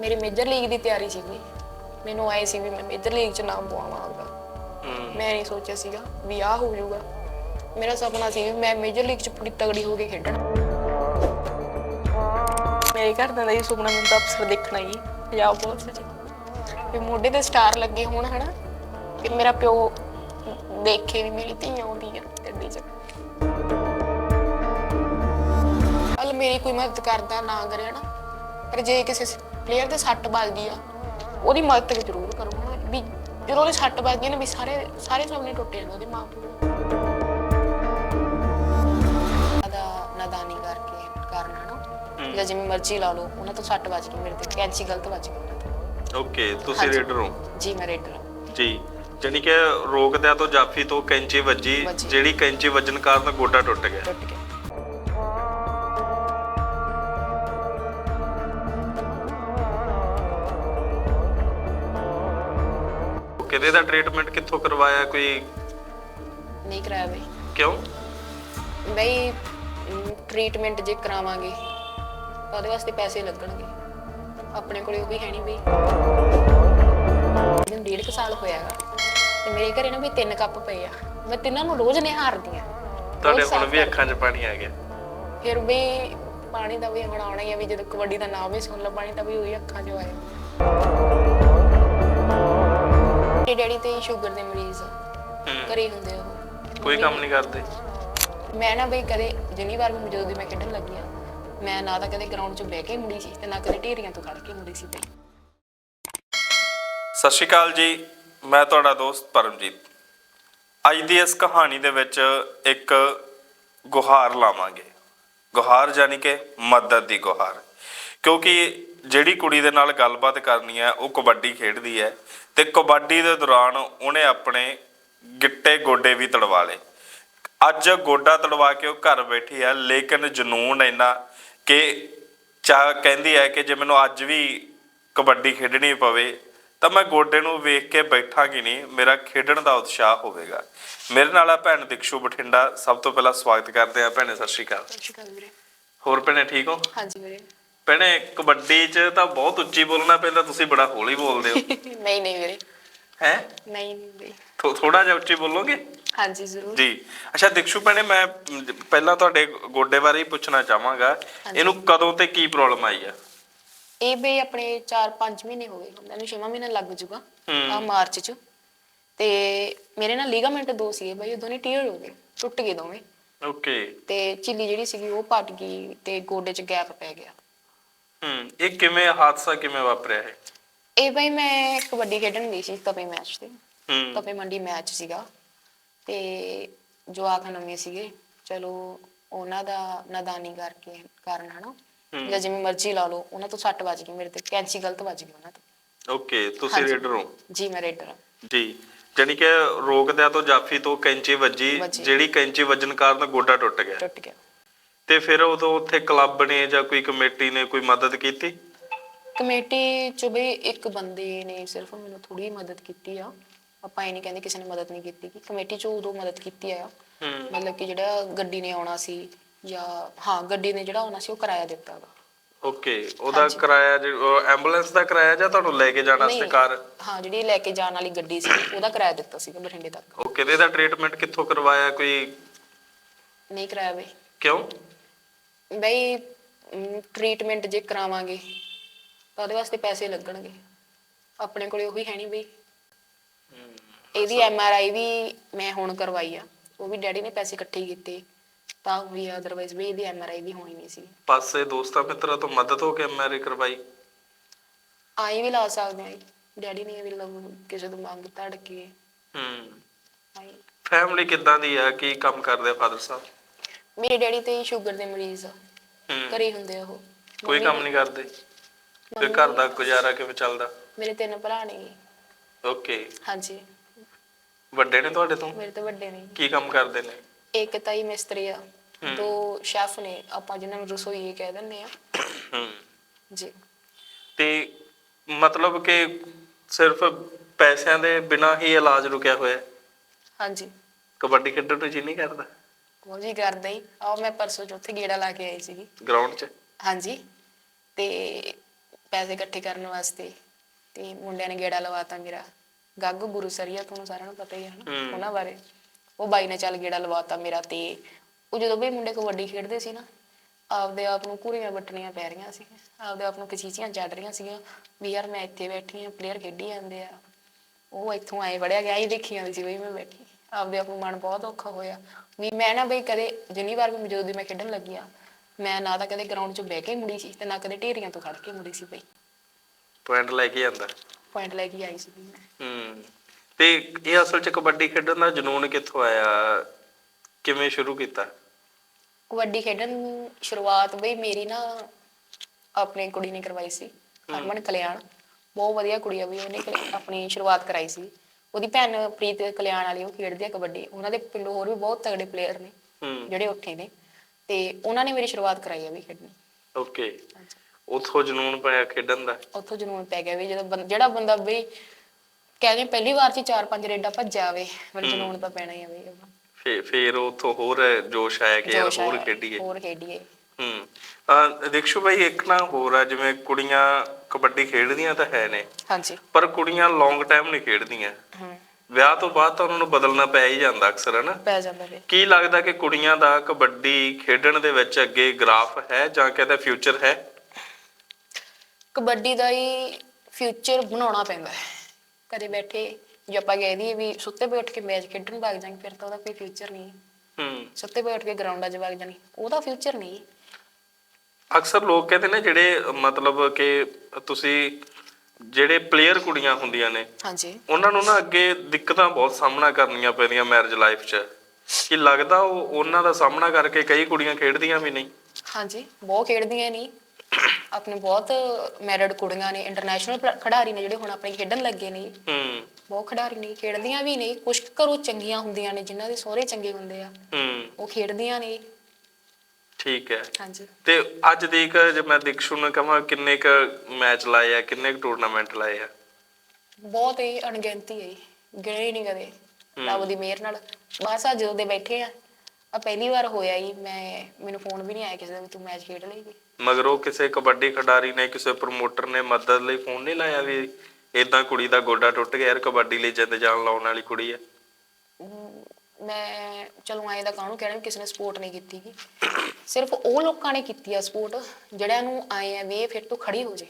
ਮੇਰੀ major league ਦੀ ਤਿਆਰੀ ਸੀਗੀ। ਮੈਨੂੰ ਆਏ ਸੀ ਵੀ ਮੈਂ ਮੇਜਰ ਲੀਗ 'ਚ ਨਾਮ ਪਵਾਵਾਂ ਆਪਦਾ ਹੂੰ। ਮੈਂ ਨਹੀਂ ਸੋਚਿਆ ਸੀਗਾ ਵੀ ਆਹ ਹੋ ਜਾਊਗਾ। ਮੇਰਾ ਸੁਪਨਾ ਸੀ ਵੀ ਮੈਂ ਮੇਜਰ ਲੀਗ 'ਚ ਪੂਰੀ ਤਗੜੀ ਹੋ ਕੇ ਖੇਡਣਾ। ਮੇਰੇ ਘਰ ਦਾ ਇਹ ਸੁਪਨਾ ਮੈਨੂੰ ਤਾਂ ਅਫਸਰ ਦੇਖਣਾ ਹੀ ਪੰਜਾਬ ਪੁਲਿਸ 'ਚ ਵੀ ਮੋਢੇ ਤੇ ਸਟਾਰ ਲੱਗੇ ਹੋਣ ਹਨਾ ਕਿ ਮੇਰਾ ਪਿਓ ਦੇਖੇ ਵੀ ਮੇਰੀ ਧੀ ਆਉਂਦੀ ਆ ਗੱਡੀ 'ਚ। ਹਲ ਮੇਰੀ ਕੋਈ ਮਦਦ ਕਰਦਾ ਨਾ ਕਰੇ ਨਾ ਪਰ ਜੇ ਕਿਸੇ ਪਲੇਅਰ ਦੇ ਸੱਟ ਵੱਜਦੀ ਆ ਉਹਦੀ ਮਦਦ ਜ਼ਰੂਰ ਕਰੋ ਹਨਾ ਵੀ ਜਦੋਂ ਉਹਦੇ ਸੱਟ ਵੱਜਦੀ ਆ ਨਾ ਵੀ ਸਾਰੇ ਸਾਰੇ ਸੁਪਨੇ ਟੁੱਟ ਜਾਂਦੇ ਉਹਦੇ ਮਾਂ ਪਿਓ। ਦਾ ਨਾਦਾਨੀ ਕਰਕੇ ਕਾਰਨ ਹਨਾ ਜਾਂ ਜਿਵੇਂ ਮਰਜ਼ੀ ਲਾ ਲਓ ਉਹਨਾਂ ਤੋਂ ਸੱਟ ਵੱਜ ਗਈ ਮੇਰੇ ਤੇ ਕੈਂਚੀ ਗਲਤ ਵੱਜ ਗਈ ਓਕੇ ਤੁਸੀਂ ਹਾਂਜੀ। ਰੇਡਰ ਹੋ? ਜੀ ਮੈਂ ਰੇਡਰ ਹਾਂ। ਜੀ ਜਾਨੀ ਕਿ ਰੋਕਦਿਆਂ ਤੋਂ ਜਾਫੀ ਤੋਂ ਕੈਂਚੀ ਵੱਜੀ ਵੱਜੀ। ਜਿਹੜੀ ਕੈਂਚੀ ਵੱਜਣ ਕਾਰਨ ਗੋਡਾ ਟੁੱਟ ਗਿਆ। ਟੁੱਟ ਗਿਆ। ਕਿਤੇ ਦਾ ਟ੍ਰੀਟਮੈਂਟ ਕਿੱਥੋਂ ਕਰਵਾਇਆ ਕੋਈ? ਨਹੀਂ ਕਰਾਇਆ ਬਈ। ਕਿਉਂ? ਬਈ ਟ੍ਰੀਟਮੈਂਟ ਜੇ ਕਰਾਵਾਂਗੇ ਤਾਂ ਉਹਦੇ ਵਾਸਤੇ ਪੈਸੇ ਲੱਗਣਗੇ। ਆਪਣੇ ਕੋਲੇ ਉਹ ਵੀ ਹੈ ਨਹੀਂ ਬਈ। ਮੈਨੂੰ ਡੇਢ ਕੁ ਸਾਲ ਹੋਇਆਗਾ ਤੇ ਮੇਰੇ ਘਰੇ ਨਾ ਵੀ ਤਿੰਨ ਕੱਪ ਪਏ ਆ। ਮੈਂ ਤਿੰਨਾਂ ਨੂੰ ਰੋਜ਼ ਨਿਹਾਰਦੀ ਆ। ਤੁਹਾਡੇ ਹੁਣ ਵੀ ਅੱਖਾਂ 'ਚ ਪਾਣੀ ਆ ਗਿਆ। ਫਿਰ ਵੀ ਪਾਣੀ ਦਾ ਵੀ ਹੁਣ ਆਉਣਾ ਹੀ ਆ ਵੀ ਜਦੋਂ ਕਬੱਡੀ ਦਾ ਨਾਮ ਵੀ ਸੁਣ ਲਾ ਪਾਣੀ ਤਾਂ ਵੀ ਉਹੀ ਅੱਖਾਂ 'ਚ ਆਇਆ ਤੇ ਡੈਡੀ ਤੇ ਸ਼ੂਗਰ ਦੇ ਮਰੀਜ਼ ਆ ਹੂੰ। ਘਰੇ ਹੀ ਹੁੰਦੇ ਆ ਉਹ। ਕੋਈ ਕੰਮ ਨਹੀਂ ਕਰਦੇ? ਮੈਂ ਨਾ ਬਈ ਕਦੇ ਜਿੰਨੀ ਵਾਰ ਵੀ ਜਦੋਂ ਦੀ ਮੈਂ ਖੇਡਣ ਲੱਗੀ ਆ ਮੈਂ ਨਾ ਤਾਂ ਕਦੇ ਗਰਾਊਂਡ 'ਚ ਬਹਿ ਕੇ ਮੁੜੀ ਸੀ ਤੇ ਨਾ ਕਦੇ ਢੇਰੀਆਂ ਤੋਂ ਖੜ ਕੇ ਮੁੜੀ ਸੀ ਬਈ। ਸਤਿ ਸ਼੍ਰੀ ਅਕਾਲ ਜੀ ਮੈਂ ਤੁਹਾਡਾ ਦੋਸਤ ਪਰਮਜੀਤ। ਅੱਜ ਦੀ ਇਸ ਕਹਾਣੀ ਦੇ ਵਿੱਚ ਇੱਕ ਗੁਹਾਰ ਲਾਵਾਂਗੇ। ਗੁਹਾਰ ਯਾਨੀ ਕਿ ਮਦਦ ਦੀ ਗੁਹਾਰ। ਕਿਉਂਕਿ ਜਿਹੜੀ ਕੁੜੀ ਦੇ ਨਾਲ ਗੱਲਬਾਤ ਕਰਨੀ ਹੈ ਉਹ ਕਬੱਡੀ ਖੇਡਦੀ ਹੈ ਤੇ ਕਬੱਡੀ ਦੇ ਦੌਰਾਨ ਉਹਨੇ ਆਪਣੇ ਗਿੱਟੇ ਗੋਡੇ ਵੀ ਤੜਵਾ ਲਏ। ਅੱਜ ਗੋਡਾ ਤੜਵਾ ਕੇ ਉਹ ਘਰ ਬੈਠੀ ਹੈ ਲੇਕਿਨ ਜਨੂਨ ਇੰਨਾ ਕਿ ਚਾ ਕਹਿੰਦੀ ਹੈ ਕਿ ਜੇ ਮੈਨੂੰ ਅੱਜ ਵੀ ਕਬੱਡੀ ਖੇਡਣੀ ਪਵੇ ਤਾਂ ਮੈਂ ਗੋਡੇ ਨੂੰ ਵੇਖ ਕੇ ਬੈਠਾਂਗੀ ਨਹੀਂ ਮੇਰਾ ਖੇਡਣ ਦਾ ਉਤਸ਼ਾਹ ਹੋਵੇਗਾ। ਮੇਰੇ ਨਾਲ ਆ ਭੈਣ ਦਿਕਸ਼ੂ ਬਠਿੰਡਾ ਸਭ ਤੋਂ ਪਹਿਲਾਂ ਸਵਾਗਤ ਕਰਦੇ ਆ ਭੈਣੇ ਸਤਿ ਸ਼੍ਰੀ ਅਕਾਲ। ਸਤਿ ਸ਼੍ਰੀ ਅਕਾਲ ਵੀਰੇ। ਹੋਰ ਭੈਣੇ ਠੀਕ ਹੋ? ਹਾਂਜੀ ਵੀਰੇ। ਭੈਣੇ ਕਬੱਡੀ 'ਚ ਤਾਂ ਬਹੁਤ ਉੱਚੀ ਬੋਲਣਾ ਪੈਂਦਾ ਤੁਸੀਂ ਬੜਾ ਹੌਲੀ ਬੋਲਦੇ ਹੋ। ਨਹੀਂ ਨਹੀਂ ਵੀਰੇ। ਹੈ? ਨਹੀਂ ਨਹੀਂ ਵੀਰੇ। ਥੋੜਾ ਜਿਹਾ ਉੱਚੀ ਬੋਲੋਗੇ? ਹਾਂਜੀ ਜ਼ਰੂਰ। ਜੀ। ਅੱਛਾ ਦਿਕਸ਼ੂ ਭੈਣੇ ਮੈਂ ਪਹਿਲਾਂ ਤੁਹਾਡੇ ਗੋਡੇ ਬਾਰੇ ਹੀ ਪੁੱਛਣਾ ਚਾਹਾਂਗਾ। ਇਹਨੂੰ ਕਦੋਂ ਤੇ ਕੀ ਪ੍ਰੋਬਲਮ ਆਈ ਆ? ਇਹ ਬਈ ਆਪਣੇ 4-5 ਮਹੀਨੇ ਹੋ ਗਏ। ਉਹਨਾਂ ਨੂੰ 6ਵਾਂ ਮਹੀਨਾ ਲੱਗ ਜੂਗਾ। ਆ ਮਾਰਚ 'ਚ। ਤੇ ਮੇਰੇ ਨਾਲ ਲੀਗਾਮੈਂਟ ਦੋ ਸੀਗੇ ਬਈ ਉਹ ਦੋਨੇ ਟੀਅਰ ਹੋ ਗਏ ਟੁੱਟ ਗਏ ਦੋਵੇਂ। ਓਕੇ। ਤੇ ਝਿੱਲੀ ਜਿਹੜੀ ਸੀਗੀ ਉਹ ਪਟ ਗਈ ਤੇ ਗੋਡੇ 'ਚ ਗੈਪ ਪੈ ਗਿਆ। ਹੂੰ ਇਹ ਕਿਵੇਂ ਹਾਦਸਾ ਕਿਵੇਂ ਵਾਪਰਿਆ ਹੈ ਇਹ ਬਈ ਮੈਂ ਕਬੱਡੀ ਖੇਡਣ ਗਈ ਸੀ ਤਪੇ ਮੈਚ ਤੇ। ਹੂੰ। ਤਪੇ ਮੰਡੀ ਮੈਚ ਸੀਗਾ। ਤੇ ਜਵਾਕ ਨਵੇਂ ਸੀਗੇ ਚਲੋ ਉਹਨਾਂ ਦਾ ਨਾਦਾਨੀ ਕਰਕੇ ਕਾਰਨ ਹਨਾ। ਜਾਂ ਜਿਵੇਂ ਮਰਜ਼ੀ ਲਾ ਲਓ ਉਹਨਾਂ ਤੋਂ ਸੱਟ ਵੱਜ ਗਈ ਮੇਰੇ ਤੇ। ਕੈਂਚੀ ਗਲਤ ਵੱਜ ਗਈ ਉਹਨਾਂ ਤੋਂ। ਓਕੇ ਤੁਸੀਂ ਹਾਂਜੀ। ਰੇਡਰ? ਹੋ ਜੀ ਮੈਂ ਰੇਡਰ ਹਾਂ। ਜੀ। ਜਾਨੀ ਕਿ ਰੋਕਦਿਆਂ ਤੋਂ ਜਾਫੀ ਤੋਂ ਕੈਂਚੀ ਵੱਜੀ ਵੱਜੀ। ਜਿਹੜੀ ਕੈਂਚੀ ਵੱਜਣ ਕਾਰਨ ਗੋਡਾ ਟੁੱਟ ਗਿਆ। ਟੁੱਟ ਗਿਆ। ਤੇ ਫਿਰ ਉਦੋਂ ਉੱਥੇ ਕਲੱਬ ਨੇ ਜਾਂ ਕੋਈ ਕਮੇਟੀ ਨੇ ਕੋਈ ਮਦਦ ਕੀਤੀ? ਕਮੇਟੀ ਚ ਬਈ ਇੱਕ ਬੰਦੇ ਨੇ ਸਿਰਫ ਮੈਨੂੰ ਥੋੜੀ ਮਦਦ ਕੀਤੀ ਆ। ਆਪਾਂ ਇਹ ਨਹੀਂ ਕਹਿੰਦੇ ਕਿਸੇ ਨੇ ਮਦਦ ਨਹੀਂ ਕੀਤੀ ਕਿ ਕਮੇਟੀ ਚ ਉਦੋਂ ਮਦਦ ਕੀਤੀ ਆ। ਹੂੰ। ਮਤਲਬ ਕਿ ਜਿਹੜਾ ਗੱਡੀ ਨੇ ਆਉਣਾ ਸੀ ਜਾਂ ਹਾਂ ਗੱਡੀ ਨੇ ਜਿਹੜਾ ਆਉਣਾ ਸੀ ਉਹ ਕਿਰਾਇਆ ਦਿੱਤਾ ਗਾ। ਓਕੇ ਉਹਦਾ ਕਿਰਾਇਆ ਐਂਬੂਲੈਂਸ ਦਾ ਕਿਰਾਇਆ ਜਾਂ ਤੁਹਾਨੂੰ ਲੈ ਕੇ ਜਾਣ ਵਾਸਤੇ ਨਹੀਂ, ਕਾਰ? ਹਾਂ ਜਿਹੜੀ ਲੈ ਕੇ ਜਾਣ ਵਾਲੀ ਗੱਡੀ ਸੀ ਉਹਦਾ ਕਿਰਾਇਆ ਦਿੱਤਾ ਸੀਗਾ ਬਠਿੰਡੇ ਤੱਕ। ਓਕੇ ਤੇ ਇਹਦਾ ਟ੍ਰੀਟਮੈਂਟ ਕਿੱਥੋਂ ਕਰਵਾਇਆ ਕੋਈ? ਨਹੀਂ ਕਿਰਾਇਆ ਬਈ। ਕਿਉਂ? ਬਈ ਟ੍ਰੀਟਮੈਂਟ ਜੇ ਕਰਾਵਾਂਗੇ ਤਾਂ ਉਹਦੇ ਵਾਸਤੇ ਪੈਸੇ ਲੱਗਣਗੇ। ਆਪਣੇ ਕੋਲੇ ਉਹ ਹੈ ਨਹੀਂ ਬਈ। ਇਹਦੀ ਐਮ ਆਰ ਆਈ ਵੀ ਮੈਂ ਹੁਣ ਕਰਵਾਈ ਆ। ਉਹ ਵੀ ਡੈਡੀ ਨੇ ਪੈਸੇ ਇਕੱਠੇ ਕੀਤੇ। ਤਾਂ ਵੀ ਅਦਰਵਾਈਜ਼ ਵੀ ਇਹਦੀ ਐਮ ਆਰ ਆਈ ਵੀ ਹੋਣੀ ਨਹੀਂ ਸੀ। ਪਾਸੇ ਦੋਸਤਾਂ ਮਿੱਤਰਾਂ ਤੋਂ ਮਦਦ ਹੋ ਕੇ ਐਮਆਰਆਈ ਕਰਵਾਈ? ਆਈ ਵੀ ਲਾ ਸਕਦੇ ਆ ਡੈਡੀ ਨੇ ਵੀ ਲਵ ਕਿਸੇ ਤੋਂ ਮੰਗ ਧੜ ਕੇ ਹੂੰ। ਆਈ। ਫੈਮਿਲੀ ਕਿੱਦਾਂ ਦੀ ਆ? ਕੀ ਕੰਮ ਕਰਦੇ ਫਾਦਰ ਸਾਹਿਬ? ਮੇਰੇ ਡੈਡੀ ਤੇ ਸ਼ੂਗਰ ਦੇ ਮਰੀਜ਼ ਆ। ਹੂੰ। ਘਰੇ ਹੀ ਹੁੰਦੇ ਆ ਉਹ। ਕੋਈ ਕੰਮ ਨਹੀਂ ਕਰਦੇ? ਫਿਰ ਘਰ ਦਾ ਗੁਜ਼ਾਰਾ ਕਿਵੇਂ ਚੱਲਦਾ? ਮੇਰੇ ਤਿੰਨ ਭਰਾ ਨੇ। ਓਕੇ। ਹਾਂਜੀ। ਵੱਡੇ ਨੇ ਤੁਹਾਡੇ ਤੋਂ? ਮੇਰੇ ਤੋਂ ਵੱਡੇ ਨੇ। ਕੀ ਕੰਮ ਕਰਦੇ ਨੇ? ਇੱਕ ਤਾਈ ਮਿਸਤਰੀ ਆ। ਦੋ ਸ਼ੈਫ ਨੇ। ਆਪਾਂ ਜਿਨ੍ਹਾਂ ਨੂੰ ਰਸੋਈਏ ਕਹਿ ਦਿੰਦੇ ਆ। ਹੂੰ। ਜੀ। ਤੇ ਮਤਲਬ ਕਿ ਸਿਰਫ ਪੈਸਿਆਂ ਦੇ ਬਿਨਾ ਹੀ ਇਲਾਜ ਰੁਕਿਆ ਹੋਇਆ? ਹੈ? ਹਾਂਜੀ। ਕਬੱਡੀ ਖੇਡਣ ਨੂੰ ਜੀ ਨਹੀਂ ਕਰਦਾ? ਉਹ ਜੀ ਕਰਦਾ ਹੀ। ਆ ਮੈਂ ਪਰਸੋਂ ਚੌਥੇ ਗੇੜਾ ਲਾ ਕੇ ਆਈ ਸੀਗੀ। ਗਰਾਊਂਡ 'ਚ? ਹਾਂਜੀ। ਤੇ ਪੈਸੇ ਇਕੱਠੇ ਕਰਨ ਵਾਸਤੇ ਤੇ ਮੁੰਡਿਆਂ ਨੇ ਗੇੜਾ ਲਵਾਤਾ ਮੇਰਾ। ਗੱਗ ਗੁਰੂ ਸਰੀਆ ਤੁਹਾਨੂੰ ਸਾਰਿਆਂ ਨੂੰ ਪਤਾ ਹੀ ਹੈ ਨਾ। ਉਹਨਾਂ ਬਾਰੇ। ਉਹ ਬਾਈ ਨੇ ਚੱਲ ਗੇੜਾ ਲਵਾਤਾ ਮੇਰਾ ਤੇ ਉਹ ਜਦੋਂ ਵੀ ਮੁੰਡੇ ਕਬੱਡੀ ਖੇਡਦੇ ਸੀ ਨਾ ਆਪਦੇ ਆਪ ਨੂੰ ਪੂਰੀਆਂ ਵੱਟਣੀਆਂ ਪੈ ਰਹੀਆਂ ਸੀ। ਆਪਦੇ ਆਪ ਨੂੰ ਕਚੀਚੀਆਂ ਚੜ ਰਹੀਆਂ ਸੀਗੀਆਂ ਵੀ ਯਾਰ ਮੈਂ ਇੱਥੇ ਬੈਠੀ ਆ ਪਲੇਅਰ ਖੇਡੀ ਜਾਂਦੇ ਆ। ਉਹ ਇੱਥੋਂ ਆਏ ਵੜਿਆ ਗਿਆ ਹੀ ਦੇਖੀ ਜਾਂਦੀ ਸੀ ਬਈ ਮੈਂ ਬੈਠੀ ਆਪਦੇ ਆਪ ਨੂੰ ਮਨ ਬਹੁਤ ਔਖਾ ਹੋਇਆ। ਵੀ ਮੈਂ ਨਾ ਬਈ ਕਦੇ ਜਿੰਨੀ ਵਾਰ ਵੀ ਜਦੋਂ ਦੀ ਮੈਂ ਖੇਡਣ ਲੱਗੀ ਆ ਮੈਂ ਨਾ ਤਾਂ ਕਦੇ ਗਰਾਊਂਡ 'ਚ ਬਹਿ ਕੇ ਮੁੜੀ ਸੀ ਤੇ ਨਾ ਕਦੇ ਢੇਰੀਆਂ ਤੋਂ ਖੜ ਕੇ ਮੁੜੀ ਸੀ ਬਈ। ਪੁਆਇੰਟ ਲੈ ਕੇ ਜਾਂਦਾ ਪੁਆਇੰਟ ਲੈ ਕੇ ਆਈ ਸੀ ਬਈ ਮੈਂ। ਹੂੰ ਤੇ ਇਹ ਅਸਲ ਚ ਕਬੱਡੀ ਖੇਡਣ ਦਾ ਜਨੂਨ ਕਿੱਥੋਂ ਆਇਆ? ਕਿਵੇਂ ਸ਼ੁਰੂ ਕੀਤਾ? ਕਬੱਡੀ ਖੇਡਣ ਸ਼ੁਰੂਆਤ ਬਈ ਮੇਰੀ ਨਾ ਆਪਣੇ ਕੁੜੀ ਨੇ ਕਰਵਾਈ ਸੀ ਹਰਮਨ ਕਲਿਆਣ। ਬਹੁਤ ਵਧੀਆ ਕੁੜੀ ਆ ਬਈ ਉਹਨੇ ਆਪਣੀ ਸ਼ੁਰੂਆਤ ਕਰਾਈ ਸੀ। ਉਹਦੀ ਭੈਣ ਪ੍ਰੀਤ ਕਲਿਆਣ ਵਾਲੀ ਉਹ ਖੇਡਦੀ ਆ ਕਬੱਡੀ। ਉਹਨਾਂ ਦੇ ਪਿੰਡੋਂ ਹੋਰ ਵੀ ਬਹੁਤ ਤਗੜੇ ਪਲੇਅਰ ਨੇ ਹੂੰ। ਜਿਹੜੇ ਉੱਠੇ ਨੇ। ਤੇ ਉਹਨਾਂ ਨੇ ਮੇਰੀ ਸ਼ੁਰੂਆਤ ਕਰਾਈ ਆ ਵੀ ਖੇਡਣੀ। ਓਕੇ। ਉਥੋਂ ਜਨੂਨ ਪਿਆ ਖੇਡਣ ਦਾ? ਉੱਥੋਂ ਜਨੂਨ ਪੈ ਗਿਆ ਵੀ ਜਦੋਂ ਬੰ- ਜਿਹੜਾ ਬੰਦਾ ਬਈ ਕਹਿੰਦੇ ਪਹਿਲੀ ਵਾਰ 'ਚ ਹੀ ਚਾਰ ਪੰਜ ਰੇਡਾਂ ਭੱਜਿਆ ਫਿਰ ਜਨੂਨ ਤਾਂ ਪੈਣਾ ਹੀ ਆ ਉਹਨੂੰ। ਫੇ- ਫੇਰ ਉਥੋਂ ਹੋਰ ਜੋਸ਼ ਆਇਆ ਕਿ ਯਾਰ ਜੋਸ਼ ਹੋਰ ਆਇਆ, ਖੇਡੀਏ। ਹੋਰ ਖੇਡੀਏ। ਹੂੰ। ਅਹ ਦੀਕਸ਼ੂ ਭਾਈ ਇੱਕ ਨਾ ਹੋਰ ਆ ਜਿਵੇਂ ਕੁੜੀਆਂ ਕਬੱਡੀ ਖੇਡਦੀਆਂ ਤਾਂ ਹੈ ਨੇ। ਹਾਂਜੀ। ਪਰ ਕੁੜੀਆਂ ਲੌਂਗ ਟਾਈਮ ਨਹੀਂ ਖੇਡਦੀਆਂ। ਹੂੰ। ਵਿਆਹ ਤੋਂ ਬਾਅਦ ਤਾਂ ਉਹਨਾਂ ਨੂੰ ਬਦਲਣਾ ਪੈ ਹੀ ਜਾਂਦਾ ਅਕਸਰ ਹਨਾ? ਪੈ ਜਾਂਦਾ ਵੀ। ਕੀ ਲੱਗਦਾ ਕਿ ਕੁੜੀਆਂ ਦਾ ਕਬੱਡੀ ਖੇਡਣ ਦੇ ਵਿੱਚ ਅੱਗੇ ਗ੍ਰਾਫ ਹੈ ਜਾਂ ਕਹਿੰਦਾ ਫਿਊਚਰ ਹੈ? ਕਬੱਡੀ ਦਾ ਹੀ ਫਿਊਚਰ ਬਣਾਉਣਾ ਪੈਂਦਾ ਹੈ। ਕਦੇ ਬੈਠੇ ਜੇ ਆਪਾਂ ਕਹਿ ਦਈਏ ਵੀ ਸੁੱਤੇ ਉੱਠ ਕੇ ਮੈਚ ਖੇਡਣ ਵਗ ਜਾਵਾਂਗੇ ਫਿਰ ਤਾਂ ਉਹਦਾ ਕੋਈ ਫਿਊਚਰ ਨਹੀਂ। ਹੂੰ। ਸੁੱਤੇ ਉੱਠ ਕੇ ਗਰਾਊਂਡਾਂ 'ਚ ਵਗ ਜਾਣੀ ਉਹਦਾ ਫਿਊਚਰ ਨਹੀਂ। ਅਕਸਰ ਲੋਕ ਕਹਿੰਦੇ ਨੇ ਜਿਹੜੇ ਮਤਲਬ ਕਿ ਤੁਸੀਂ ਜਿਹੜੇ ਪਲੇਅਰ ਕੁੜੀਆਂ ਹੁੰਦੀਆਂ ਨੇ ਹਾਂਜੀ। ਉਹਨਾਂ ਨੂੰ ਨਾ ਅੱਗੇ ਦਿੱਕਤਾਂ ਬਹੁਤ ਸਾਹਮਣਾ ਕਰਨੀਆਂ ਪੈਂਦੀਆਂ ਮੈਰਿਜ ਲਾਈਫ 'ਚ। ਕੀ ਲੱਗਦਾ ਉਹ ਉਹਨਾਂ ਦਾ ਸਾਹਮਣਾ ਕਰਕੇ ਕਈ ਕੁੜੀਆਂ ਖੇਡਦੀਆਂ ਵੀ ਨਹੀਂ। ਹਾਂਜੀ ਬਹੁਤ ਖੇਡਦੀਆਂ ਨਹੀਂ ਆਪਣੇ ਬਹੁਤ ਮੈਰਿਡ ਕੁੜੀਆਂ ਨੇ ਇੰਟਰਨੈਸ਼ਨਲ ਖਿਡਾਰੀ ਨੇ ਜਿਹੜੇ ਹੁਣ ਆਪਣੇ ਖੇਡਣ ਲੱਗੇ ਨੇ। ਹੂੰ। ਬਹੁਤ ਖਿਡਾਰੀ ਨੇ ਖੇਡਦੀਆਂ ਵੀ ਨੇ। ਕੁਝ ਘਰੋਂ ਚੰਗੀਆਂ ਹੁੰਦੀਆਂ ਨੇ ਜਿਨ੍ਹਾਂ ਦੇ ਸਹੁਰੇ ਚੰਗੇ ਹੁੰਦੇ ਆ। ਹੂੰ। ਉਹ ਖੇਡਦੀਆਂ ਨੇ। ਠੀਕ ਹੈ। ਹਾਂਜੀ। ਤੇ ਅੱਜ ਦੀ ਇੱਕ ਜੇ ਮੈਂ ਦੀਕਸ਼ੂ ਨੂੰ ਕਹਾਂ ਕਿੰਨੇ ਕ ਮੈਚ ਲਾਏ ਆ ਕਿੰਨੇ ਕ ਟੂਰਨਾਮੈਂਟ ਲਾਏ ਆ? ਬਹੁਤ ਹੀ ਅਣਗਿਣਤੀ ਹੈ ਗਿਣੇ ਹੀ ਨਹੀਂ ਕਦੇ। ਰੱਬ ਦੀ ਮਿਹਰ ਨਾਲ। ਬਸ ਆ ਜਦੋਂ ਦੇ ਬੈਠੇ ਆ ਆ ਪਹਿਲੀ ਵਾਰ ਹੋਇਆ ਹੀ ਮੈਂ ਮੈਨੂੰ ਫੋਨ ਵੀ ਨਹੀਂ ਆਇਆ ਕਿਸੇ ਦਾ ਵੀ ਤੂੰ ਮੈਚ ਖੇਡ ਲਏਗੀ ਮਗਰੋਂ ਕਿਸੇ ਕਬੱਡੀ ਖਿਡਾਰੀ ਨੇ ਕਿਸੇ ਪ੍ਰਮੋਟਰ ਨੇ ਮਦਦ ਲਈ ਫੋਨ ਨਹੀਂ ਲਾਇਆ ਵੀ ਇਦਾਂ ਕੁੜੀ ਦਾ ਗੋਡਾ ਟੁੱਟ ਗਿਆ ਯਾਰ ਕਬੱਡੀ ਲਈ ਜਿੰਦ ਜਾਨ ਲਾਉਣ ਵਾਲੀ ਕੁੜੀ ਹੈ ਅਮ, ਮੈਂ ਚਲੋ ਐਂ ਦਾ ਕਾਹਨੂੰ ਕਹਿਣਾ ਕਿਸੇ ਨੇ ਸਪੋਰਟ ਨਹੀਂ ਕੀਤੀ ਗੀ ਸਿਰਫ ਉਹ ਲੋਕਾਂ ਨੇ ਕੀਤੀ ਆ ਸਪੋਰਟ ਜਿਹੜਿਆਂ ਨੂੰ ਆਏ ਆ ਵੀ ਇਹ ਫਿਰ ਤੋਂ ਖੜੀ ਹੋ ਜੇ।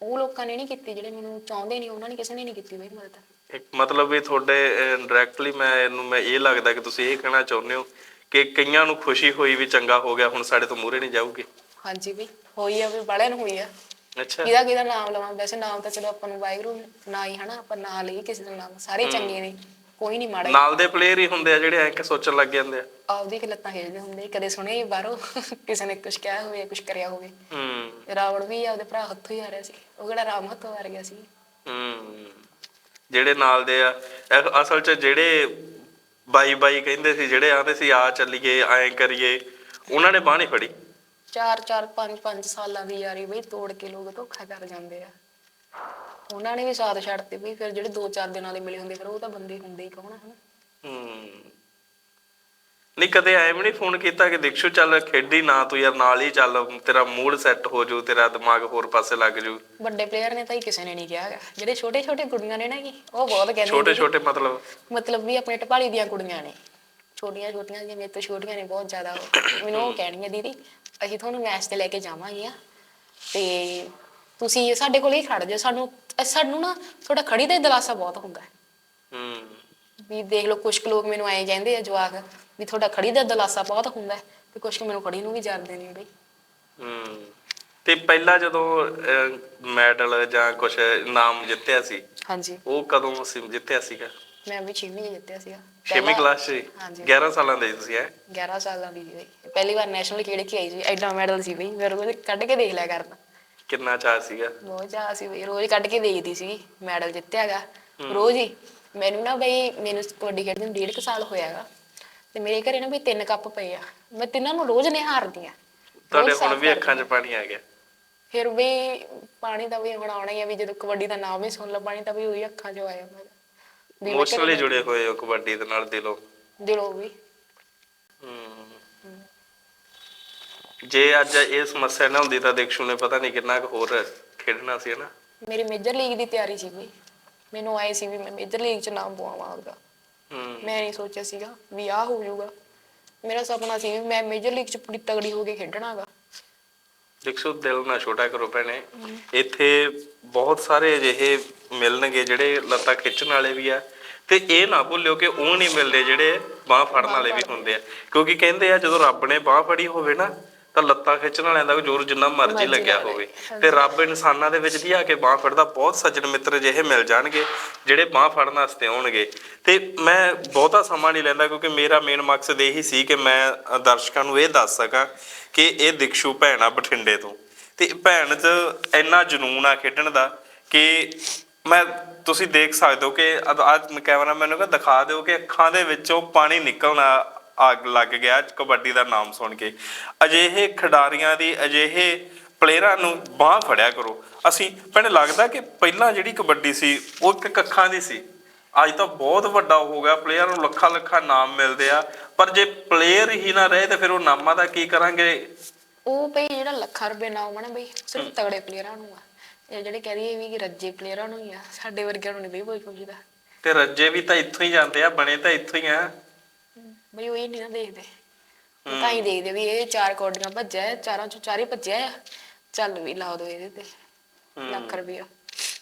ਉਹ ਲੋਕਾਂ ਨੇ ਨਹੀਂ ਕੀਤੀ ਜਿਹੜੇ ਮੈਨੂੰ ਚਾਹੁੰਦੇ ਨਹੀਂ ਉਹਨਾਂ ਨੇ ਕਿਸੇ ਨੇ ਨਹੀਂ ਕੀਤੀ ਬਈ ਮਦਦ। ਇੱਕ ਮਤਲਬ ਵੀ ਤੁਹਾਡੇ ਡਾਇਰੈਕਟਲੀ ਮੈਂ ਇਹਨੂੰ ਮੈਂ ਇਹ ਲੱਗਦਾ ਕਿ ਤੁਸੀਂ ਇਹ ਕਹਿਣਾ ਚਾਹੁੰਦੇ ਹੋ ਕਿ ਕਈਆਂ ਨੂੰ ਖੁਸ਼ੀ ਹੋਈ ਵੀ ਚੰਗਾ ਹੋ ਗਿਆ ਹੁਣ ਸਾਡੇ ਤੋਂ ਮੂਹਰੇ ਨਹੀਂ ਜਾਊਗੀ। ਹਾਂਜੀ ਬਈ ਹੋਈ ਆ ਵੀ ਬੜਿਆਂ ਨੂੰ ਹੋਈ ਆ। ਅੱਛਾ। ਕਿਹਦਾ ਕਿਹਦਾ ਨਾਮ ਲਵਾਂ? ਵੈਸੇ ਨਾਮ ਤਾਂ ਚਲੋ ਆਪਾਂ ਨੂੰ ਵਾਹਿਗੁਰੂ ਨਾ ਹੀ ਹਨਾ ਆਪਾਂ ਨਾਂ ਲਈ ਕਿਸੇ ਦਾ ਨਾਮ। ਸਾਰੇ ਚੰਗੇ ਨੇ। ਕੋਈ ਨਹੀਂ ਮਾੜਾ ਨਾਲ ਦੇ ਪਲੇਅਰ ਹੀ ਹੁੰਦੇ ਆ ਜਿਹੜੇ ਐਂ ਕਿ ਸੋਚਣ ਲੱਗ ਜਾਂਦੇ ਆ। ਆਪਦੀ ਕਿ ਲੱਤਾਂ ਖੇਡਦੇ ਹੁੰਦੇ ਕਦੇ ਸੁਣੇ ਹੀ ਬਾਹਰੋਂ ਕਿਸੇ ਨੇ ਕੁਝ ਕਿਹਾ ਹੋਵੇ ਕੁਝ ਕਰਿਆ ਹੋਵੇ। ਹੂੰ। ਰਾਵਣ ਵੀ ਆਪਦੇ ਭਰਾ ਹੱਥੋਂ ਹੀ ਆ ਰਿਹਾ ਸੀ ਉਹ ਕਿਹੜਾ ਰਾਮ ਹੱਥੋਂ ਆ ਗਿਆ ਸੀ। ਹੂੰ। ਜਿਹੜੇ ਨਾਲ ਦੇ ਆ ਅਸਲ 'ਚ ਜਿਹੜੇ ਬਾਈ ਬਾਈ ਕਹਿੰਦੇ ਸੀ ਜਿਹੜੇ ਆਂਦੇ ਸੀ ਆ ਚੱਲੀਏ ਐਂ ਕਰੀਏ ਉਹਨਾਂ ਨੇ ਬਾਹ ਨਹੀਂ ਫੜੀ। ਚਾਰ ਚਾਰ ਪੰਜ ਪੰਜ ਸਾਲਾਂ ਦੀ ਯਾਰੀ ਬਈ ਤੋੜ ਕੇ ਲੋਕ ਧੋਖਾ ਕਰ ਜਾਂਦੇ ਆ। ਉਹਨਾਂ ਨੇ ਵੀ ਸਾਥ ਛੱਡਤੇ ਬਈ ਫਿਰ ਜਿਹੜੇ ਦੋ ਚਾਰ ਦਿਨਾਂ ਦੇ ਮਿਲੇ ਹੁੰਦੇ ਫਿਰ ਉਹ ਤਾਂ ਬੰਦੇ ਹੁੰਦੇ ਹੀ ਕੌਣ ਹਨ? ਹੂੰ। ਨਹੀਂ ਕਦੇ ਐਵੇਂ ਨਹੀਂ ਫੋਨ ਕੀਤਾ ਕਿ ਦੀਕਸ਼ੂ ਚੱਲ ਖੇਡੀ ਨਾ ਤੂੰ ਯਾਰ ਨਾਲ ਹੀ ਚੱਲ ਤੇਰਾ ਮੂਡ ਸੈੱਟ ਹੋ ਜਾਊ ਤੇਰਾ ਦਿਮਾਗ ਹੋਰ ਪਾਸੇ ਲੱਗ ਜਾਊ। ਵੱਡੇ ਪਲੇਅਰ ਨੇ ਤਾਂ ਹੀ ਕਿਸੇ ਨੇ ਨਹੀਂ ਕਿਹਾ ਹੈਗਾ। ਜਿਹੜੇ ਛੋਟੇ ਛੋਟੇ ਕੁੜੀਆਂ ਨੇ ਨਾ ਕਿ ਉਹ ਬਹੁਤ ਕਹਿੰਦੇ ਛੋਟੇ ਛੋਟੇ ਮਤਲਬ? ਮਤਲਬ ਵੀ ਆਪਣੇ ਟਪਾਲੀ ਦੀਆਂ ਕੁੜੀਆਂ ਨੇ। ਛੋਟੀਆਂ ਛੋਟੀਆਂ ਜਿਵੇਂ ਤੋਂ ਛੋਟੀਆਂ ਨੇ ਬਹੁਤ ਜ਼ਿਆਦਾ। ਮੈਨੂੰ ਉਹ ਕਹਿਣਗੀਆਂ ਦੀਦੀ ਅਸੀਂ ਤੁਹਾਨੂੰ ਮੈਚ ਤੇ ਲੈ ਕੇ ਜਾਵਾਂਗੇ ਆ ਤੇ ਤੁਸੀਂ ਸਾਡੇ ਕੋਲ ਹੀ ਖੜ ਜਾਓ ਸਾਨੂੰ ਸਾਨੂੰ ਨਾ ਤੁਹਾਡਾ ਖੜੀ ਦਾ ਹੀ ਦਿਲਾਸਾ ਬਹੁਤ ਹੁੰਦਾ ਹੈ। ਹੂੰ। ਵੀ ਦੇਖ ਲਓ ਕੁਝ ਲੋਕ ਮੈਨੂੰ ਐਂ ਕਹਿੰਦੇ ਆ ਜਵਾਕ ਵੀ ਤੁਹਾਡਾ ਖੜੀ ਦਾ ਦਿਲਾਸਾ ਬਹੁਤ ਹੁੰਦਾ ਹੈ ਤੇ ਕੁਝ ਮੈਨੂੰ ਖੜੀ ਨੂੰ ਵੀ ਜਰਦੇ ਨੇ ਬਈ। ਹੂੰ। ਤੇ ਪਹਿਲਾਂ ਜਦੋਂ ਮੈਡਲ ਜਾਂ ਕੁਝ ਇਨਾਮ ਜਿੱਤਿਆ ਸੀ ਹਾਂਜੀ। ਉਹ ਕਦੋਂ ਸੀ ਜਿੱਤਿਆ ਸੀਗਾ? ਮੈਂ ਵੀ 6ਵੀਂ ਜਿੱਤਿਆ ਸੀਗਾ। ਛੇਵੀਂ ਪਹਿਲਾਂ- ਕਲਾਸ 'ਚ ਹਾਂਜੀ। 11 ਸਾਲਾਂ ਦੇ ਸੀ ਤੁਸੀਂ ਹੈ? 11 ਸਾਲਾਂ ਦੀ ਸੀ ਪਹਿਲੀ ਵਾਰ ਨੈਸ਼ਨਲ ਖੇਡ ਕੇ ਆਈ ਸੀ ਐਡਾ ਮੈਡਲ ਸੀ ਬਈ ਮੈਂ ਰੋਜ਼ ਕੱਢ ਕੇ ਦੇਖ ਲਿਆ ਕਰਦਾ ਕਿੰਨਾ ਚਾਹ ਸੀਗਾ? ਬਹੁਤ ਚਾਅ ਸੀ ਬਈ ਰੋਜ਼ ਕੱਢ ਕੇ ਦੇਖਦੀ ਸੀ ਮੈਡਲ ਜਿੱਤਿਆਗਾ ਰੋਜ਼ ਹੀ। ਮੈਨੂੰ ਨਾ ਬਈ ਮੈਨੂੰ ਕਬੱਡੀ ਖੇਡਦੇ ਨੂੰ ਡੇਢ ਕੁ ਸਾਲ ਹੋਇਆਗਾ ਤੇ ਮੇਰੇ ਘਰੇ ਨਾ ਵੀ ਤਿੰਨ ਕੱਪ ਪਏ ਆ। ਮੈਂ ਤਿੰਨਾਂ ਨੂੰ ਰੋਜ਼ ਨਿਹਾਰਦੀ ਆ ਤੁਹਾਡੇ ਰੋਜ਼ ਹੁਣ ਸਾਫ਼ ਵੀ ਕਰਦੀ ਅੱਖਾਂ 'ਚ ਪਾਣੀ ਆ ਗਿਆ। ਫਿਰ ਵੀ ਪਾਣੀ ਤਾਂ ਵੀ ਹੁਣ ਆਉਣਾ ਹੀ ਆ ਵੀ ਜਦੋਂ ਕਬੱਡੀ ਦਾ ਨਾਮ ਹੀ ਸੁਣ ਲ ਪਾਣੀ ਤਾਂ ਵੀ ਉਹੀ ਅੱਖਾਂ 'ਚ ਆਇਆ ਮੇਰਾ ਵੀ ਮੈਂ ਇਮੋਸ਼ਨਲੀ ਘਰੇ ਜੁੜੇ ਹੋਏ ਹੋ ਕਬੱਡੀ ਦੇ ਨਾਲ ਦਿਲੋਂ। ਦਿਲੋਂ ਵੀ। ਹੂੰ। ਜੇ ਅੱਜ ਇਹ ਸਮੱਸਿਆ ਨਾ ਹੁੰਦੀ ਤਾਂ ਦੀਕਸ਼ੂ ਨੇ ਪਤਾ ਨਹੀਂ ਕਿੰਨਾ ਕੁ ਹੋਰ ਖੇਡਣਾ ਸੀ ਹਨਾ? ਮੇਰੀ ਮੇਜਰ ਲੀਗ ਦੀ ਤਿਆਰੀ ਸੀ ਬਈ ਮੈਨੂੰ ਆਏ ਸੀ ਵੀ ਮੈਂ ਮੇਜਰ ਲੀਗ 'ਚ ਨਾਮ ਪਵਾਵਾਂ ਆਪਦਾ। ਮੈਂ ਨਹੀਂ ਸੋਚਿਆ ਸੀਗਾ ਵੀ ਆਹ ਹੋ ਜਾਊਗਾ। ਮੇਰਾ ਸੁਪਨਾ ਸੀ ਵੀ ਮੈਂ ਮੇਜਰ ਲੀਗ 'ਚ ਪੂਰੀ ਤਗੜੀ ਹੋ ਕੇ ਖੇਡਣਾਗਾ ਦੇਖੋ ਦਿਲ ਨਾ ਛੋਟਾ ਕਰੋ ਭੈਣੇ। ਇੱਥੇ ਬਹੁਤ ਸਾਰੇ ਅਜਿਹੇ ਮਿਲਣਗੇ ਜਿਹੜੇ ਲੱਤਾਂ ਖਿੱਚਣ ਵਾਲੇ ਵੀ ਆ। ਤੇ ਇਹ ਨਾ ਭੁੱਲਿਓ ਕਿ ਉਹ ਨਹੀਂ ਮਿਲਦੇ ਜਿਹੜੇ ਬਾਹ ਫੜਨ ਵਾਲੇ ਵੀ ਹੁੰਦੇ ਆ। ਕਿਉਂਕਿ ਕਹਿੰਦੇ ਆ ਜਦੋਂ ਰੱਬ ਨੇ ਬਾਹ ਫੜੀ ਹੋਵੇ ਨਾ ਤਾਂ ਲੱਤਾਂ ਖਿੱਚਣ ਵਾਲਿਆਂ ਦਾ ਜ਼ੋਰ ਜਿੰਨਾ ਮਰਜ਼ੀ ਲੱਗਿਆ। ਹੋਵੇ। ਤੇ ਰੱਬ ਇਨਸਾਨਾਂ ਦੇ ਵਿੱਚ ਵੀ ਆ ਕੇ ਬਾਹ ਫੜਦਾ ਬਹੁਤ ਸੱਜਣ ਮਿੱਤਰ ਅਜਿਹੇ ਮਿਲ ਜਾਣਗੇ ਜਿਹੜੇ ਬਾਹ ਫੜਨ ਵਾਸਤੇ ਆਉਣਗੇ। ਤੇ ਮੈਂ ਬਹੁਤਾ ਸਮਾਂ ਨਹੀਂ ਲੈਂਦਾ ਕਿਉਂਕਿ ਮੇਰਾ ਮੇਨ ਮਕਸਦ ਇਹੀ ਸੀ ਕਿ ਮੈਂ ਦਰਸ਼ਕਾਂ ਨੂੰ ਇਹ ਦੱਸ ਸਕਾਂ ਕਿ ਇਹ ਦਿਕਸ਼ੂ ਭੈਣ ਆ ਬਠਿੰਡੇ ਤੋਂ। ਤੇ ਭੈਣ 'ਚ ਇੰਨਾ ਜਨੂਨ ਆ ਖੇਡਣ ਦਾ ਕਿ ਮੈਂ ਤੁਸੀਂ ਦੇਖ ਸਕਦੇ ਹੋ ਕਿ ਅੱਜ ਕੈਮਰਾ ਮੈਨੂੰ ਕਹਿੰਦਾ ਦਿਖਾ ਦਿਓ ਕਿ ਅੱਖਾਂ ਦੇ ਵਿੱਚੋਂ ਪਾਣੀ ਨਿਕਲਣਾ ਅੱਗ ਲੱਗ ਗਿਆ ਕਬੱਡੀ ਦਾ ਨਾਮ ਸੁਣ ਕੇ। ਅਜਿਹੇ ਖਿਡਾਰੀਆਂ ਦੀ ਅਜਿਹੇ ਪਲੇਅਰਾਂ ਨੂੰ ਬਾਹ ਫੜਿਆ ਕਰੋ। ਅਸੀਂ ਭੈਣੇ ਲੱਗਦਾ ਕਿ ਪਹਿਲਾਂ ਜਿਹੜੀ ਕਬੱਡੀ ਸੀ ਉਹ ਇੱਕ ਕੱਖਾਂ ਦੀ ਸੀ। ਅੱਜ ਤਾਂ ਬਹੁਤ ਵੱਡਾ ਹੋ ਗਿਆ ਪਲੇਅਰ ਨੂੰ ਲੱਖਾਂ ਲੱਖਾਂ ਨਾਮ ਮਿਲਦੇ ਆ। ਪਰ ਜੇ ਪਲੇਅਰ ਹੀ ਨਾ ਰਹੇ ਤਾਂ ਫਿਰ ਉਹ ਨਾਮਾਂ ਦਾ ਕੀ ਕਰਾਂਗੇ? ਉਹ ਬਈ ਜਿਹੜਾ ਲੱਖਾਂ ਰੁਪਏ ਨਾਮ ਆ ਨਾ ਬਈ ਸਿਰਫ ਤਗੜੇ ਪਲੇਅਰਾਂ ਨੂੰ ਆ। ਇਹ ਜਿਹੜੇ ਕਹਿ ਰਹੀ ਵੀ ਕਿ ਰੱਜੇ ਪਲੇਅਰਾਂ ਨੂੰ ਹੀ ਆ ਸਾਡੇ ਵਰਗਿਆਂ ਨੂੰ ਨਹੀਂ ਬਈ ਕੋਈ ਪੁੱਛਦਾ। ਤੇ ਰੱਜੇ ਵੀ ਤਾਂ ਇੱਥੋਂ ਹੀ ਜਾਂਦੇ ਆ ਬਣੇ ਤਾਂ ਇੱਥੋਂ ਹੀ ਆ। ਬਈ ਉਹ ਇਹ ਨਹੀਂ ਨਾ ਦੇਖਦੇ। ਉਹ ਤਾਂ ਹੀ ਦੇਖਦੇ ਵੀ ਇਹ ਚਾਰ ਕੌਡੀਆਂ ਭੱਜਿਆ ਹੈ, ਚਾਰਾਂ ਚੋਂ ਚਾਰੇ ਭੱਜਿਆ ਆ। ਚੱਲ ਵੀ ਲਾ ਦੋ ਇਹਦੇ ਤੇ। ਲੱਖ ਰੁਪਇਆ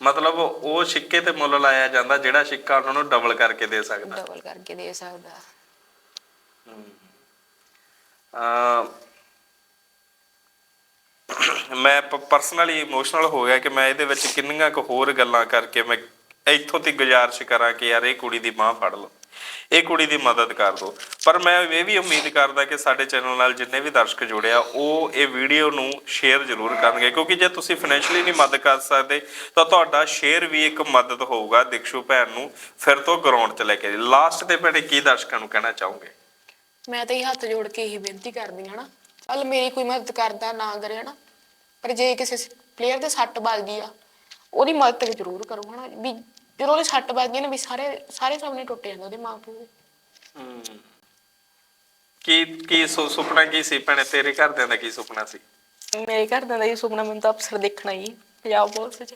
ਮਤਲਬ ਉਹ ਸਿੱਕੇ ਤੇ ਮੁੱਲ ਲਾਇਆ ਜਾਂਦਾ ਜਿਹੜਾ ਸਿੱਕਾ ਉਹਨਾਂ ਨੂੰ ਡਬਲ ਕਰਕੇ ਦੇ ਸਕਦਾ। ਡਬਲ ਕਰਕੇ ਦੇ ਸਕਦਾ। ਅਮ ਮੈਂ ਪਰਸਨਲੀ ਇਮੋਸ਼ਨਲ ਹੋ ਗਿਆ ਕਿ ਮੈਂ ਇਹਦੇ ਵਿੱਚ ਕਿੰਨੀਆਂ ਕੁ ਹੋਰ ਗੱਲਾਂ ਕਰਕੇ ਮੈਂ ਇੱਥੋਂ ਤੱਕ ਗੁਜ਼ਾਰਿਸ਼ ਕਰਾਂ ਕਿ ਯਾਰ ਇਹ ਕੁੜੀ ਦੀ ਬਾਹ ਫੜ ਲਓ। ਇਹ ਕੁੜੀ ਦੀ ਮਦਦ ਕਰ ਦਿਓ ਪਰ ਮੈਂ ਇਹ ਵੀ ਉਮੀਦ ਕਰਦਾ ਕਿ ਸਾਡੇ ਚੈਨਲ ਨਾਲ ਜਿੰਨੇ ਵੀ ਦਰਸ਼ਕ ਜੁੜਿਆ ਉਹ ਇਹ ਵੀਡੀਓ ਨੂੰ ਸ਼ੇਅਰ ਜ਼ਰੂਰ ਕਰਨਗੇ। ਕਿਉਂਕਿ ਜੇ ਤੁਸੀਂ ਫਾਈਨੈਂਸ਼ੀਅਲੀ ਨਹੀਂ ਮਦਦ ਕਰ ਸਕਦੇ, ਤਾਂ ਤੁਹਾਡਾ ਸ਼ੇਅਰ ਵੀ ਇੱਕ ਮਦਦ ਹੋਊਗਾ ਦਿਕਸ਼ੂ ਭੈਣ ਨੂੰ ਫਿਰ ਤੋਂ ਗਰਾਊਂਡ 'ਚ ਲੈ ਕੇ। ਲਾਸਟ ਤੇ ਭੈਣੇ ਕੀ ਦਰਸ਼ਕਾਂ ਨੂੰ ਕਹਿਣਾ ਚਾਹੋਗੇ? ਮੈਂ ਤਾਂ ਇਹ ਹੱਥ ਜੋੜ ਕੇ ਇਹੀ ਬੇਨਤੀ ਕਰਦੀ ਹਾਂ ਨਾ, ਚੱਲ ਮੇਰੀ ਕੋਈ ਮਦਦ ਕਰਦਾ ਨਾ ਕਰੇ ਹਨਾ, ਪਰ ਜੇ ਕਿਸੇ ਪਲੇਅਰ ਦੇ ਸੱਟ ਵੱਜ ਆ, ਉਹਦੀ ਮਦਦ ਜ਼ਰੂਰ ਕਰੋ ਹਨਾ, ਵੀ ਜਦੋਂ ਉਹਦੇ ਸੱਟ ਵੱਜ ਗਈ ਨਾ ਵੀ ਸਾਰੇ ਸਾਰੇ ਸਾਹਮਣੇ ਟੁੱਟ ਜਾਂਦਾ ਉਹਦੇ ਮਾਂ ਪਿਓ। ਕੀ ਕੀ ਸੁ- ਸੁਪਨਾ ਕੀ ਸੀ ਭੈਣੇ? ਤੇਰੇ ਘਰਦਿਆਂ ਦਾ ਕੀ ਸੁਪਨਾ ਸੀ? ਮੇਰੇ ਘਰ ਦਾ ਇਹ ਸੁਪਨਾ ਮੈਨੂੰ ਤਾਂ ਅਫਸਰ ਦੇਖਣਾ ਹੀ ਪੰਜਾਬ ਪੁਲਿਸ 'ਚ।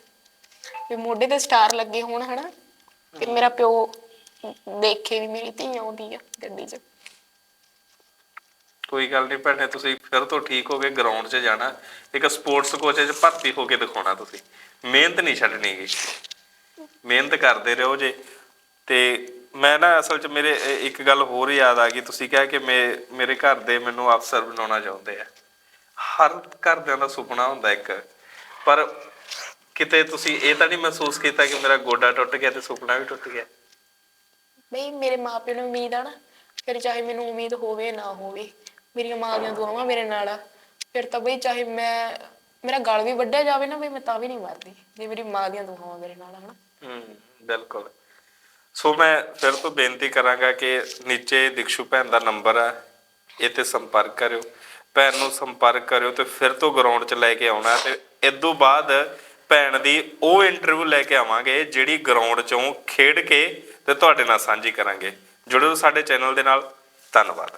ਵੀ ਮੋਢੇ ਤੇ ਸਟਾਰ ਲੱਗੇ ਹੋਣ ਹਨਾ? ਤੇ ਮੇਰਾ ਪਿਓ ਦੇਖੇ ਵੀ ਮੇਰੀ ਧੀ ਆਉਂਦੀ ਆ ਗੱਡੀ 'ਚ। ਕੋਈ ਗੱਲ ਨਹੀਂ ਭੈਣੇ ਤੁਸੀਂ ਫਿਰ ਤੋਂ ਠੀਕ ਹੋ ਕੇ ਗਰਾਊਂਡ 'ਚ ਜਾਣਾ। ਇੱਕ ਸਪੋਰਟਸ ਕੋਚ 'ਚ ਭਰਤੀ ਹੋ ਕੇ ਦਿਖਾਉਣਾ ਤੁਸੀਂ। ਮਿਹਨਤ ਨਹੀਂ ਛੱਡਣੀਗੀ ਮਿਹਨਤ ਕਰਦੇ ਰਹੋ ਜੇ। ਤੇ ਮੈਂ ਨਾ ਅਸਲ 'ਚ ਮੇਰੇ ਇੱਕ ਗੱਲ ਹੋਰ ਯਾਦ ਆ ਗਈ। ਤੁਸੀਂ ਕਿਹਾ ਕਿ ਮੇਰੇ ਘਰ ਦੇ ਮੈਨੂੰ ਅਫਸਰ ਬਣਾਉਣਾ ਚਾਹੁੰਦੇ ਆ। ਹਰ ਘਰਦਿਆਂ ਦਾ ਸੁਪਨਾ ਹੁੰਦਾ ਇੱਕ। ਪਰ ਕਿਤੇ ਤੁਸੀਂ ਇਹ ਤਾਂ ਨਹੀਂ ਮਹਿਸੂਸ ਕੀਤਾ ਕਿ ਮੇਰਾ ਗੋਡਾ ਟੁੱਟ ਗਿਆ ਤੇ ਸੁਪਨਾ ਵੀ ਟੁੱਟ ਗਿਆ? ਬਈ ਮੇਰੇ ਮਾਪਿਆਂ ਨੂੰ ਉਮੀਦ ਆ ਨਾ। ਫਿਰ ਚਾਹੇ ਮੈਨੂੰ ਉਮੀਦ ਹੋਵੇ ਨਾ ਹੋਵੇ, ਮੇਰੀਆਂ ਮਾਂ ਦੀਆਂ ਦੁਆਵਾਂ ਮੇਰੇ ਨਾਲ ਆ। ਫਿਰ ਤਾਂ ਬਈ ਚਾਹੇ ਮੈਂ, ਮੇਰਾ ਗਲ ਵੀ ਵੱਢਿਆ ਜਾਵੇ ਨਾ, ਬਈ ਮੈਂ ਤਾਂ ਵੀ ਨਹੀਂ ਮਰਦੀ ਜੇ ਮੇਰੀ ਮਾਂ ਦੀਆਂ ਦੁਆਵਾਂ ਮੇਰੇ ਨਾਲ ਆ, ਹਨਾ। ਬਿਲਕੁਲ। ਸੋ ਮੈਂ ਫਿਰ ਤੋਂ ਬੇਨਤੀ ਕਰਾਂਗਾ ਕਿ ਨੀਚੇ ਦਿਕਸ਼ੂ ਭੈਣ ਦਾ ਨੰਬਰ ਆ ਇਹ ਤੇ ਸੰਪਰਕ ਕਰਿਓ। ਭੈਣ ਨੂੰ ਸੰਪਰਕ ਕਰਿਓ ਤੇ ਫਿਰ ਤੋਂ ਗਰਾਊਂਡ 'ਚ ਲੈ ਕੇ ਆਉਣਾ ਤੇ ਇਦੋਂ ਬਾਅਦ ਭੈਣ ਦੀ ਉਹ ਇੰਟਰਵਿਊ ਲੈ ਕੇ ਆਵਾਂਗੇ ਜਿਹੜੀ ਗਰਾਊਂਡ 'ਚੋਂ ਖੇਡ ਕੇ ਤੇ ਤੁਹਾਡੇ ਨਾਲ ਸਾਂਝੀ ਕਰਾਂਗੇ। ਜੁੜੋ ਸਾਡੇ ਚੈਨਲ ਦੇ ਨਾਲ। ਧੰਨਵਾਦ।